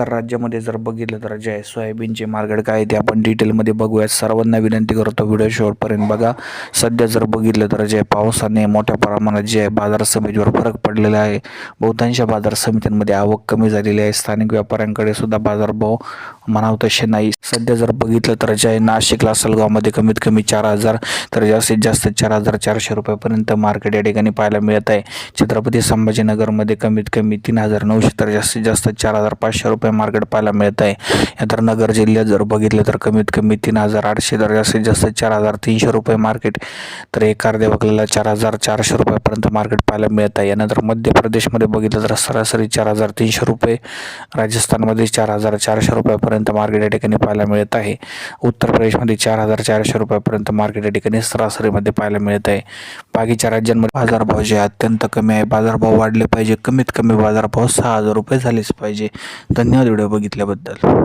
नमस्कार राज्यामध्ये जर बघितलं तर जे आहे सोयाबीनचे मार्केट काय आहे ते आपण डिटेलमध्ये बघूयात. सर्वांना विनंती करतो व्हिडिओ शेवटपर्यंत बघा. सध्या जर बघितलं तर जे पावसाने मोठ्या प्रमाणात जे आहे बाजार समितीवर फरक पडलेला आहे. बहुतांश बाजार समित्यांमध्ये आवक कमी झालेली आहे. स्थानिक व्यापाऱ्यांकडे सुद्धा बाजारभाव म्हणाव तसे नाही. सध्या जर बघितलं तर जे आहे नाशिक लासलगावमध्ये कमीत कमी चार हजार तर जास्तीत जास्त चार हजार चारशे रुपयापर्यंत मार्केट या ठिकाणी पाहायला मिळत आहे. छत्रपती संभाजीनगरमध्ये कमीत कमी तीन हजार नऊशे तर जास्तीत जास्त चार हजार पाचशे रुपये मार्केट पाहायला मिळत आहे. यानंतर नगर जिल्ह्यात जर बघितलं तर कमीत कमी तीन हजार आठशे तर जास्तीत जास्त चार हजार तीनशे रुपये मार्केट. तर एक अर्ध्या बघलेला चार हजार चारशे रुपयापर्यंत मार्केट पाहायला मिळत आहे. यानंतर मध्य प्रदेशमध्ये बघितलं तर सरासरी चार हजार तीनशे रुपये राजस्थानमध्ये चार हजार चारशे रुपयापर्यंत मार्केट या ठिकाणी पाहायला मिळत आहे. उत्तर प्रदेशमध्ये चार हजार चारशे रुपयापर्यंत मार्केट या ठिकाणी सरासरीमध्ये पाहायला मिळत आहे. बाकीच्या राज्यांमध्ये बाजारभाव जे अत्यंत कमी आहे. बाजारभाव वाढले पाहिजे. कमीत कमी बाजारभाव सहा हजार रुपये झालेच पाहिजे. धन्यवाद व्हिडिओ बघितल्याबद्दल.